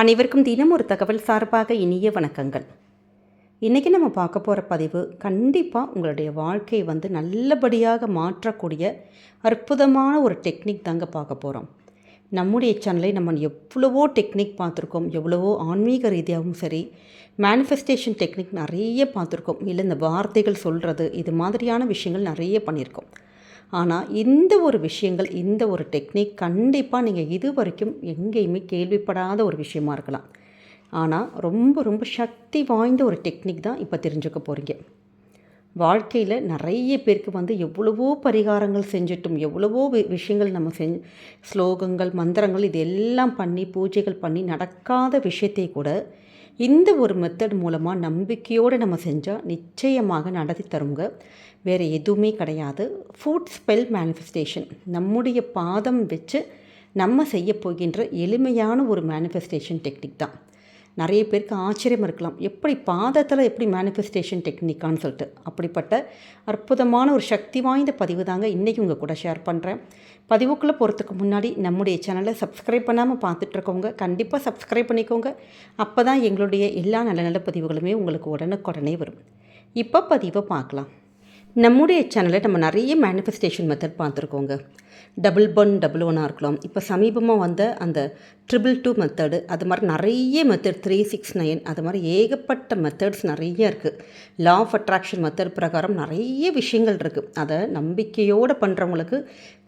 அனைவருக்கும் தினம் ஒரு தகவல் சார்பாக இனிய வணக்கங்கள். இன்றைக்கி நம்ம பார்க்க போகிற பதிவு கண்டிப்பாக உங்களுடைய வாழ்க்கையை வந்து நல்லபடியாக மாற்றக்கூடிய அற்புதமான ஒரு டெக்னிக் தாங்க பார்க்க போகிறோம் நம்முடைய சேனலை நம்ம எவ்வளவோ டெக்னிக் பார்த்துருக்கோம் எவ்வளவோ ஆன்மீக ரீதியாகவும் சரி மேனிஃபெஸ்டேஷன் டெக்னிக் நிறைய பார்த்துருக்கோம். இல்லை இந்த வார்த்தைகள் சொல்கிறது இது மாதிரியான விஷயங்கள் நிறைய பண்ணியிருக்கோம். ஆனால் இந்த ஒரு விஷயங்கள் இந்த ஒரு டெக்னிக் கண்டிப்பாக நீங்கள் இது வரைக்கும் எங்கேயுமே கேள்விப்படாத ஒரு விஷயமா இருக்கலாம். ஆனால் ரொம்ப ரொம்ப சக்தி வாய்ந்த ஒரு டெக்னிக் தான் இப்போ தெரிஞ்சுக்க போகிறீங்க வாழ்க்கையில் நிறைய பேருக்கு வந்து எவ்வளவோ பரிகாரங்கள் செஞ்சிட்டும் எவ்வளவோ வி- விஷயங்கள் நம்ம செஞ் ஸ்லோகங்கள் மந்திரங்கள் இது எல்லாம் பண்ணி பூஜைகள் பண்ணி நடக்காத விஷயத்தை கூட இந்த ஒரு மெத்தட் மூலமாக நம்பிக்கையோடு நம்ம செஞ்சால் நிச்சயமாக நடத்தி தருங்க. வேறு எதுவுமே கிடையாது. ஃபுட் ஸ்பெல் மேனிஃபெஸ்டேஷன் நம்முடைய பாதம் வச்சு நம்ம செய்ய போகின்ற எளிமையான ஒரு மேனிஃபெஸ்டேஷன் டெக்னிக் தான். நிறைய பேருக்கு ஆச்சரியம் இருக்கலாம். எப்படி பாதத்தில் எப்படி மேனிஃபெஸ்டேஷன் டெக்னிக்கான்னு சொல்லிட்டு. அப்படிப்பட்ட அற்புதமான ஒரு சக்தி வாய்ந்த பதிவு தாங்க இன்றைக்கி உங்கள் கூட ஷேர் பண்ணுறேன் பதிவுக்குள்ளே போகிறதுக்கு முன்னாடி நம்முடைய சேனலை சப்ஸ்கிரைப் பண்ணாமல் பார்த்துட்ருக்கவங்க கண்டிப்பாக சப்ஸ்கிரைப் பண்ணிக்கோங்க. அப்போ தான் எங்களுடைய எல்லா நல்ல நல்ல பதிவுகளுமே உங்களுக்கு உடனுக்குடனே வரும். இப்போ பதிவை பார்க்கலாம். நம்முடைய சேனலில் நம்ம நிறைய மேனிஃபெஸ்டேஷன் மெத்தட் பார்த்துருக்கோங்க. டபுள் ஒன் டபுள் ஒன்னாக இருக்கலாம். இப்போ சமீபமாக வந்த அந்த ட்ரிபிள் டூ மெத்தடு அது மாதிரி நிறைய மெத்தட் த்ரீ சிக்ஸ் நைன் அது மாதிரி ஏகப்பட்ட மெத்தட்ஸ் நிறைய இருக்குது லா ஆஃப் அட்ராக்ஷன் மெத்தட் பிரகாரம் நிறைய விஷயங்கள் இருக்குது அதை நம்பிக்கையோடு பண்ணுறவங்களுக்கு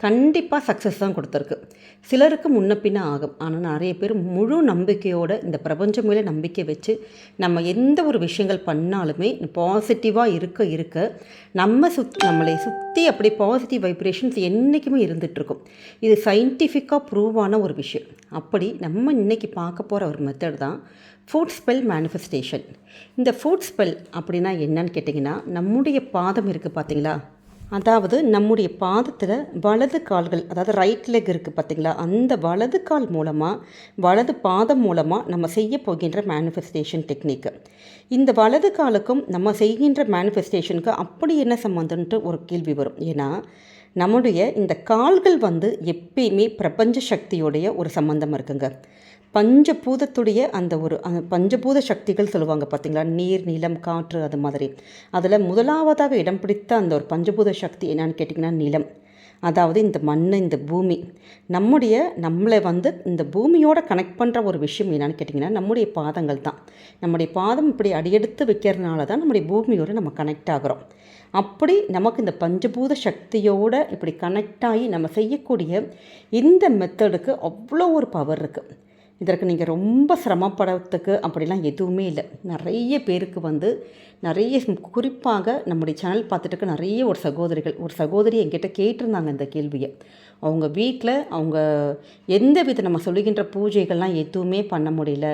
கண்டிப்பாக சக்ஸஸ் தான் கொடுத்துருக்கு. சிலருக்கு முன்ன பின்ன ஆகும். ஆனால் நிறைய பேர் முழு நம்பிக்கையோடு இந்த பிரபஞ்சம் மேலே நம்பிக்கை வச்சு நம்ம எந்த ஒரு விஷயங்கள் பண்ணாலுமே பாசிட்டிவாக இருக்க இருக்க நம்ம சுத் நம்மளை சுற்றி அப்படி பாசிட்டிவ் வைப்ரேஷன்ஸ் என்றைக்குமே இருந்துகிட்ருக்கும் இது சயின்டிஃபிக்காக ப்ரூவான ஒரு விஷயம். அப்படி நம்ம இன்றைக்கி பார்க்க போகிற ஒரு மெத்தட் தான் ஃபுட் ஸ்பெல் மேனிஃபெஸ்டேஷன் இந்த ஃபுட் ஸ்பெல் அப்படின்னா என்னன்னு கேட்டிங்கன்னா நம்முடைய பாதம் இருக்குது பார்த்தீங்களா அதாவது நம்முடைய பாதத்தில் வலது கால்கள் அதாவது ரைட் லெக் இருக்குது பார்த்தீங்களா அந்த வலது கால் மூலமாக வலது பாதம் மூலமாக நம்ம செய்ய போகின்ற மேனிஃபெஸ்டேஷன் டெக்னிக்கு இந்த வலது காலுக்கும் நம்ம செய்கின்ற மேனிஃபெஸ்டேஷனுக்கு அப்படி என்ன சம்மந்தம்ன்ட்டு ஒரு கேள்வி வரும். ஏன்னா நம்முடைய இந்த கால்கள் வந்து எப்பயுமே பிரபஞ்ச சக்தியுடைய ஒரு சம்பந்தம் இருக்குங்க. பஞ்சபூதத்துடைய அந்த ஒரு அந்த பஞ்சபூத சக்திகள் சொல்லுவாங்க பார்த்தீங்களா நீர் நிலம் காற்று அது மாதிரி. அதில் முதலாவதாக இடம் பிடித்த அந்த ஒரு பஞ்சபூத சக்தி என்னன்னு கேட்டிங்கன்னா நிலம். அதாவது இந்த மண் இந்த பூமி. நம்முடைய நம்மளை வந்து இந்த பூமியோட கனெக்ட் பண்ணுற ஒரு விஷயம் என்னென்னு கேட்டிங்கன்னா நம்முடைய பாதங்கள் தான். நம்முடைய பாதம் இப்படி அடியெடுத்து வைக்கிறதுனால தான் நம்முடைய பூமியோட நம்ம கனெக்ட் ஆகிறோம். அப்படி நமக்கு இந்த பஞ்சபூத சக்தியோடு இப்படி கனெக்ட் ஆகி நம்ம செய்யக்கூடிய இந்த மெத்தடுக்கு அவ்வளோ ஒரு பவர் இருக்குது இதற்கு நீங்கள் ரொம்ப சிரமப்படுறதுக்கு அப்படிலாம் எதுவுமே இல்லை. நிறைய பேருக்கு வந்து நிறைய குறிப்பாக நம்முடைய சேனல் பார்த்துட்டு நிறைய ஒரு சகோதரிகள் ஒரு சகோதரி என்கிட்ட கேட்டிருந்தாங்க இந்த கேள்வியை. அவங்க வீட்டில் அவங்க எந்த வித நம்ம சொல்லுகின்ற பூஜைகள்லாம் எதுவுமே பண்ண முடியல.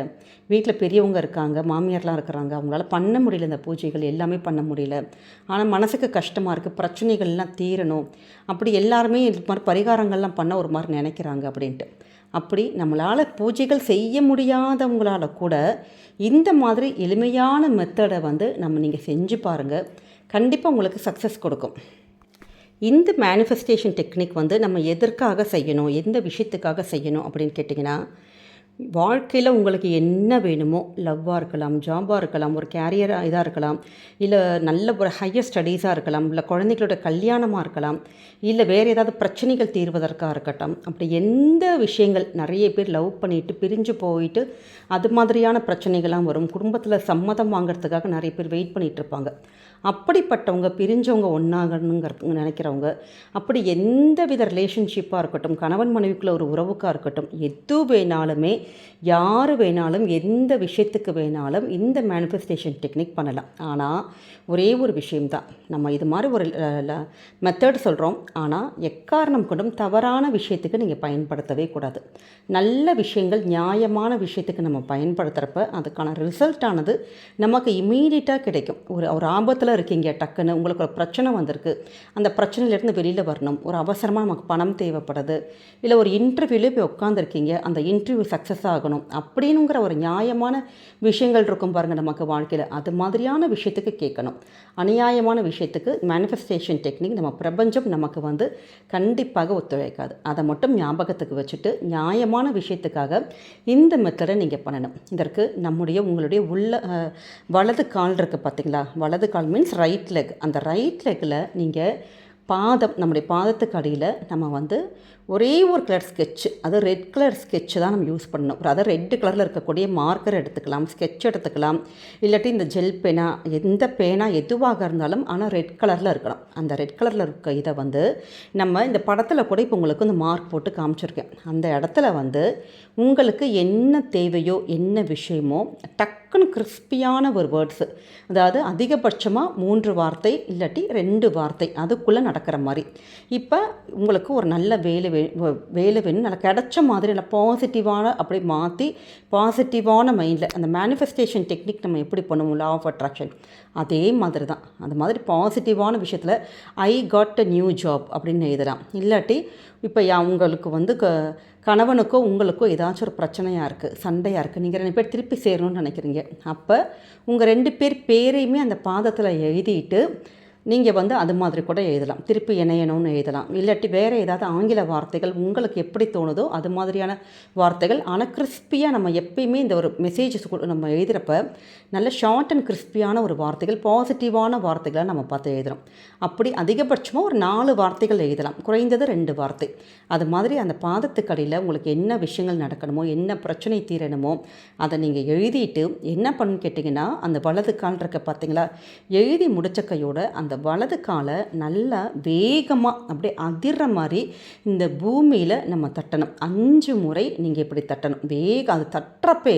வீட்டில் பெரியவங்க இருக்காங்க மாமியார்லாம் இருக்கிறாங்க அவங்களால பண்ண முடியல இந்த பூஜைகள் எல்லாமே பண்ண முடியல. ஆனால் மனசுக்கு கஷ்டமாக இருக்குது பிரச்சனைகள்லாம் தீரணும். அப்படி எல்லாருமே இது மாதிரி பரிகாரங்கள்லாம் பண்ண ஒரு மாதிரி நினைக்கிறாங்க அப்படின்ட்டு. அப்படி நம்மளால் பூஜைகள் செய்ய முடியாதவங்களால் கூட இந்த மாதிரி எளிமையான மெத்தடை வந்து நம்ம நீங்கள் செஞ்சு பாருங்கள் கண்டிப்பாக உங்களுக்கு சக்ஸஸ் கொடுக்கும். இந்த மேனிஃபெஸ்டேஷன் டெக்னிக் வந்து நம்ம எதற்காக செய்யணும்? எந்த விஷயத்துக்காக செய்யணும்? அப்படின்னு கேட்டிங்கன்னா வாழ்க்கையில் உங்களுக்கு என்ன வேணுமோ லவ்வாக இருக்கலாம் ஜாபாக இருக்கலாம் ஒரு கேரியராக இதாக இருக்கலாம் இல்லை நல்ல ஒரு ஹையர் ஸ்டடீஸாக இருக்கலாம் இல்லை குழந்தைகளோட கல்யாணமாக இருக்கலாம் இல்லை வேறு ஏதாவது பிரச்சனைகள் தீர்வதற்காக இருக்கட்டும் அப்படி எந்த விஷயங்கள் நிறைய பேர் லவ் பண்ணிட்டு பிரிஞ்சு போயிட்டு அது மாதிரியான பிரச்சனைகள்லாம் வரும். குடும்பத்தில் சம்மதம் வாங்குறதுக்காக நிறைய பேர் வெயிட் பண்ணிகிட்ருப்பாங்க இருப்பாங்க. அப்படிப்பட்டவங்க பிரிஞ்சவங்க ஒன்றாகணுங்கிறது நினைக்கிறவங்க அப்படி எந்த வித ரிலேஷன்ஷிப்பாக இருக்கட்டும் கணவன் மனைவிக்குள்ள ஒரு உறவுக்காக இருக்கட்டும் எது வேணாலுமே யார் வேணாலும் எந்த விஷயத்துக்கு வேணாலும் இந்த மேனிஃபெஸ்டேஷன் டெக்னிக் பண்ணலாம். ஆனால் ஒரே ஒரு விஷயம்தான். நம்ம இது மாதிரி ஒரு மெத்தட் சொல்கிறோம் ஆனால் எக்காரணம் கொண்டும் தவறான விஷயத்துக்கு நீங்கள் பயன்படுத்தவே கூடாது. நல்ல விஷயங்கள் நியாயமான விஷயத்துக்கு நம்ம பயன்படுத்துகிறப்ப அதுக்கான ரிசல்ட் ஆனது நமக்கு இமீடியட்டாக கிடைக்கும். ஒரு ஒரு ஆபத்தில் இருக்கீங்க டக்குன்னு உங்களுக்கு ஒரு பிரச்சனை வந்திருக்கு. அந்த பிரச்சனையிலேருந்து வெளியில் வரணும். ஒரு அவசரமாக நமக்கு பணம் தேவைப்படுது. இல்லை ஒரு இன்டர்வியூலே போய் உட்காந்துருக்கீங்க அந்த இன்டர்வியூ சக்ஸஸ் ஆகணும். அப்படின்னுங்கிற ஒரு நியாயமான விஷயங்கள் இருக்கும் பாருங்கள் நமக்கு வாழ்க்கையில். அது மாதிரியான விஷயத்துக்கு கேட்கணும். அநியாயமான விஷயத்துக்கு மேனிஃபெஸ்டேஷன் டெக்னிக் நம்ம பிரபஞ்சம் நமக்கு வந்து கண்டிப்பாக ஒத்துழைக்காது. அதை மட்டும் ஞாபகத்துக்கு வச்சுட்டு நியாயமான விஷயத்துக்காக இந்த மெத்தடை நீங்கள் பண்ணணும். இதற்கு நம்முடைய உங்களுடைய உள்ள வலது கால் இருக்குது பார்த்தீங்களா வலது கால் மீன்ஸ் ரைட் லெக் அந்த ரைட் லெக்கில் நீங்கள் பாதம் நம்முடைய பாதத்துக்கு அடியில் நம்ம வந்து ஒரே ஒரு கலர் ஸ்கெட்ச் அது ரெட் கலர் ஸ்கெட்ச்சு தான் நம்ம யூஸ் பண்ணணும். அதாவது ரெட் கலரில் இருக்கக்கூடிய மார்க்கர் எடுத்துக்கலாம் ஸ்கெட்ச் எடுத்துக்கலாம். இல்லாட்டி இந்த ஜெல் பேனா எந்த பேனா எதுவாக இருந்தாலும் ஆனால் ரெட் கலரில் இருக்கணும் அந்த ரெட் கலரில் இருக்க இதை வந்து நம்ம இந்த படத்தில் கூட இப்போ உங்களுக்கு இந்த மார்க் போட்டு காமிச்சிருக்கேன். அந்த இடத்துல வந்து உங்களுக்கு என்ன தேவையோ என்ன விஷயமோ டக் டக்குன்னு கிறிஸ்பியான ஒரு வேர்ட்ஸு அதாவது அதிகபட்சமாக மூன்று வார்த்தை இல்லாட்டி ரெண்டு வார்த்தை. அதுக்குள்ளே நடக்கிற மாதிரி. இப்போ உங்களுக்கு ஒரு நல்ல வேலை வே வேலை வேணும் நல்லா கிடைச்ச மாதிரி நல்லா பாசிட்டிவான அப்படி மாற்றி பாசிட்டிவான மைண்டில் அந்த மேனிஃபெஸ்டேஷன் டெக்னிக் நம்ம எப்படி பண்ணுவோம்? லா ஆஃப் அட்ராக்ஷன் அதே மாதிரி தான் அந்த மாதிரி பாசிட்டிவான விஷயத்தில் I got a new job அப்படின்னு எழுதலாம். இல்லாட்டி இப்போ உங்களுக்கு வந்து க கணவனுக்கோ உங்களுக்கோ ஏதாச்சும் ஒரு பிரச்சனையாக இருக்குது சண்டையாக இருக்குது நீங்கள் ரெண்டு பேர் திருப்பி சேரணும்னு நினைக்கிறீங்க. அப்போ உங்கள் ரெண்டு பேர் பேரையுமே அந்த பாதத்தில் எழுதிட்டு நீங்கள் வந்து அது மாதிரி கூட எழுதலாம். திருப்பி இணையணும்னு எழுதலாம். இல்லாட்டி வேறு ஏதாவது ஆங்கில வார்த்தைகள் உங்களுக்கு எப்படி தோணுதோ அது மாதிரியான வார்த்தைகள் ஆனால் கிறிஸ்பியாக நம்ம எப்பயுமே இந்த ஒரு மெசேஜஸ் நம்ம எழுதுகிறப்ப நல்ல ஷார்ட் அண்ட் கிறிஸ்பியான ஒரு வார்த்தைகள் பாசிட்டிவான வார்த்தைகளை நம்ம பார்த்து எழுதுகிறோம் அப்படி அதிகபட்சமாக ஒரு நாலு வார்த்தைகள் எழுதலாம். குறைந்தது ரெண்டு வார்த்தை. அது மாதிரி அந்த பாதத்துக்கடியில் உங்களுக்கு என்ன விஷயங்கள் நடக்கணுமோ என்ன பிரச்சனை தீரணுமோ அதை நீங்கள் எழுதிட்டு என்ன பண்ணு கேட்டிங்கன்னா அந்த வலது கால் இருக்க பார்த்தீங்களா எழுதி முடிச்ச கையோட அந்த வலது காலை நல்லா வேகமாக அப்படியே அதிர்ற மாதிரி இந்த பூமியில் நம்ம தட்டணும். அஞ்சு முறை நீங்கள் இப்படி தட்டணும். வேகம் அது தட்டுறப்பே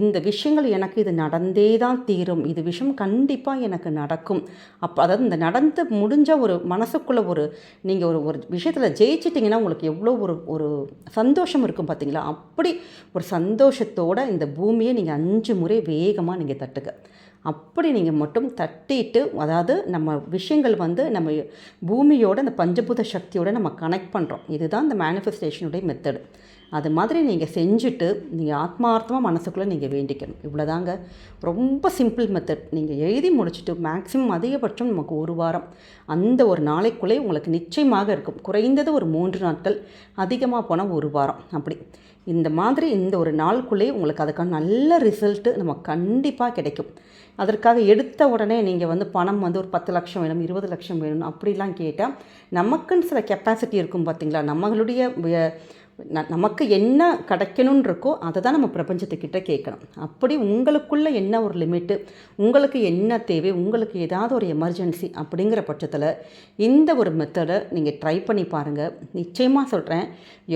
இந்த விஷயங்கள் எனக்கு இது நடந்தே தான் தீரும். இது விஷயம் கண்டிப்பாக எனக்கு நடக்கும். அப்போ அதாவது இந்த நடந்து முடிஞ்ச ஒரு மனசுக்குள்ளே ஒரு நீங்கள் ஒரு ஒரு விஷயத்தில் ஜெயிச்சிட்டிங்கன்னா உங்களுக்கு எவ்வளோ ஒரு ஒரு சந்தோஷம் இருக்கும் பார்த்தீங்களா அப்படி ஒரு சந்தோஷத்தோடு இந்த பூமியை நீங்கள் அஞ்சு முறை வேகமாக நீங்கள் தட்டுங்க. அப்படி நீங்கள் மட்டும் தட்டிட்டு அதாவது நம்ம விஷயங்கள் வந்து நம்ம பூமியோட அந்த பஞ்சபூத சக்தியோட நம்ம கனெக்ட் பண்ணுறோம் இதுதான் இந்த மேனிஃபெஸ்டேஷனுடைய மெத்தடு அது மாதிரி நீங்கள் செஞ்சுட்டு நீங்கள் ஆத்மார்த்தமாக மனசுக்குள்ளே நீங்கள் வேண்டிக்கணும். இவ்வளோதாங்க ரொம்ப சிம்பிள் மெத்தட் நீங்கள் எழுதி முடிச்சுட்டு மேக்ஸிமம் அதிகபட்சம் நமக்கு ஒரு வாரம். அந்த ஒரு நாளைக்குள்ளே உங்களுக்கு நிச்சயமாக இருக்கும். குறைந்தது ஒரு மூன்று நாட்கள். அதிகமாக போனால் ஒரு வாரம். அப்படி. இந்த மாதிரி இந்த ஒரு நாளுக்குள்ளே உங்களுக்கு அதுக்கான நல்ல ரிசல்ட்டு நமக்கு கண்டிப்பாக கிடைக்கும். அதற்காக எடுத்த உடனே நீங்கள் வந்து பணம் வந்து ஒரு பத்து லட்சம் வேணும் இருபது லட்சம் வேணும் அப்படிலாம் கேட்டால் நமக்குன்னு சில கெப்பாசிட்டி இருக்கும் பார்த்தீங்களா நம்மளுடைய நமக்கு என்ன கிடைக்கணும்னு இருக்கோ அதை தான் நம்ம பிரபஞ்சத்துக்கிட்ட கேட்கணும். அப்படி உங்களுக்குள்ளே என்ன ஒரு லிமிட்டு உங்களுக்கு என்ன தேவை உங்களுக்கு ஏதாவது ஒரு எமர்ஜென்சி அப்படிங்கிற பட்சத்தில் இந்த ஒரு மெத்தடை நீங்கள் ட்ரை பண்ணி பாருங்கள் நிச்சயமாக சொல்கிறேன்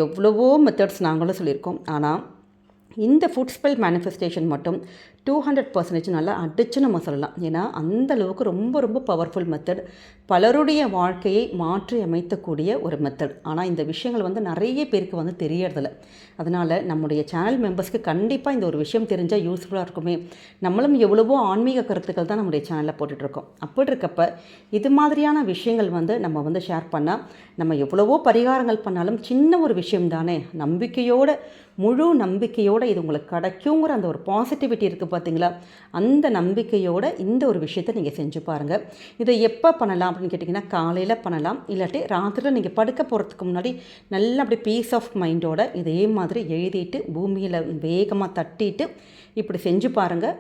எவ்வளவோ மெத்தட்ஸ் நாங்களும் சொல்லியிருக்கோம். ஆனால் இந்த ஃபுட் ஸ்பெல் மேனிஃபெஸ்டேஷன் மட்டும் டூ ஹண்ட்ரட் பர்சன்டேஜ் நல்லா அடிச்சு நம்ம சொல்லலாம். ஏன்னா அந்த அளவுக்கு ரொம்ப ரொம்ப பவர்ஃபுல் மெத்தட் பலருடைய வாழ்க்கையை மாற்றி அமைத்தக்கூடிய ஒரு மெத்தட் ஆனால் இந்த விஷயங்கள் வந்து நிறைய பேருக்கு வந்து தெரியறதில்ல. அதனால் நம்முடைய சேனல் மெம்பர்ஸ்க்கு கண்டிப்பாக இந்த ஒரு விஷயம் தெரிஞ்சால் யூஸ்ஃபுல்லாக இருக்குமே. நம்மளும் எவ்வளவோ ஆன்மீக கருத்துக்கள் தான் நம்முடைய சேனலில் போட்டுட்ருக்கோம். அப்படி இருக்கப்ப இது மாதிரியான விஷயங்கள் வந்து நம்ம வந்து ஷேர் பண்ணால் நம்ம எவ்வளவோ பரிகாரங்கள் பண்ணாலும் சின்ன ஒரு விஷயம் தானே. நம்பிக்கையோடு முழு நம்பிக்கையோடு இது உங்களுக்கு கிடைக்குங்கிற அந்த ஒரு பாசிட்டிவிட்டி இருக்குது பார்த்தீங்களா அந்த நம்பிக்கையோடு இந்த ஒரு விஷயத்தை நீங்கள் செஞ்சு பாருங்கள் இதை எப்போ பண்ணலாம் அப்படின்னு கேட்டிங்கன்னா காலையில் பண்ணலாம். இல்லாட்டி ராத்திரியில் நீங்கள் படுக்க போகிறதுக்கு முன்னாடி நல்லா அப்படியே பீஸ் ஆஃப் மைண்டோட இதே மாதிரி எழுதிட்டு பூமியில் வேகமாக தட்டிட்டு இப்படி செஞ்சு பாருங்கள்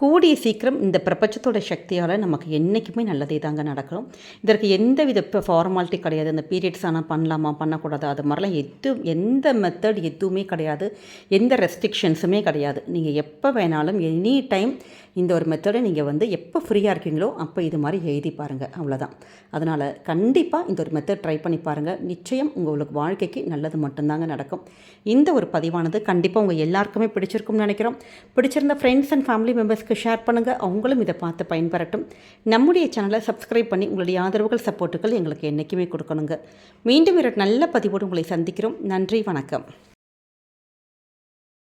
கூடிய சீக்கிரம் இந்த பிரபஞ்சத்தோட சக்தியால் நமக்கு என்றைக்குமே நல்லதே தாங்க நடக்கும் இதற்கு எந்த வித இப்போ ஃபார்மாலிட்டி கிடையாது. இந்த பீரியட்ஸ் ஆனால் பண்ணலாமா பண்ணக்கூடாது அது மாதிரிலாம் எது எந்த மெத்தட் எதுவுமே கிடையாது. எந்த ரெஸ்ட்ரிக்ஷன்ஸுமே கிடையாது. நீங்கள் எப்போ வேணாலும் எனி டைம் இந்த ஒரு மெத்தடை நீங்கள் வந்து எப்போ ஃப்ரீயாக இருக்கீங்களோ அப்போ இது மாதிரி எழுதி பாருங்கள் அவ்வளோதான் அதனால் கண்டிப்பாக இந்த ஒரு மெத்தட் ட்ரை பண்ணி பாருங்கள் நிச்சயம் உங்களுக்கு வாழ்க்கைக்கு நல்லது மட்டும்தாங்க நடக்கும். இந்த ஒரு பதிவானது கண்டிப்பாக உங்கள் எல்லாருக்குமே பிடிச்சிருக்கும்னு நினைக்கிறோம். பிடிச்சிருந்த ஃப்ரெண்ட்ஸ் அண்ட் ஃபேமிலி மெம்பர்ஸ்க்கு ஷேர் பண்ணுங்கள் அவங்களும் இதை பார்த்து பயன்பெறட்டும். நம்முடைய சேனலை சப்ஸ்கிரைப் பண்ணி உங்களுடைய ஆதரவுகள் சப்போர்ட்டுகள் எங்களுக்கு என்றைக்குமே கொடுக்கணுங்க. மீண்டும் ஒரு நல்ல பதிவோடு உங்களை சந்திக்கிறோம். நன்றி வணக்கம்.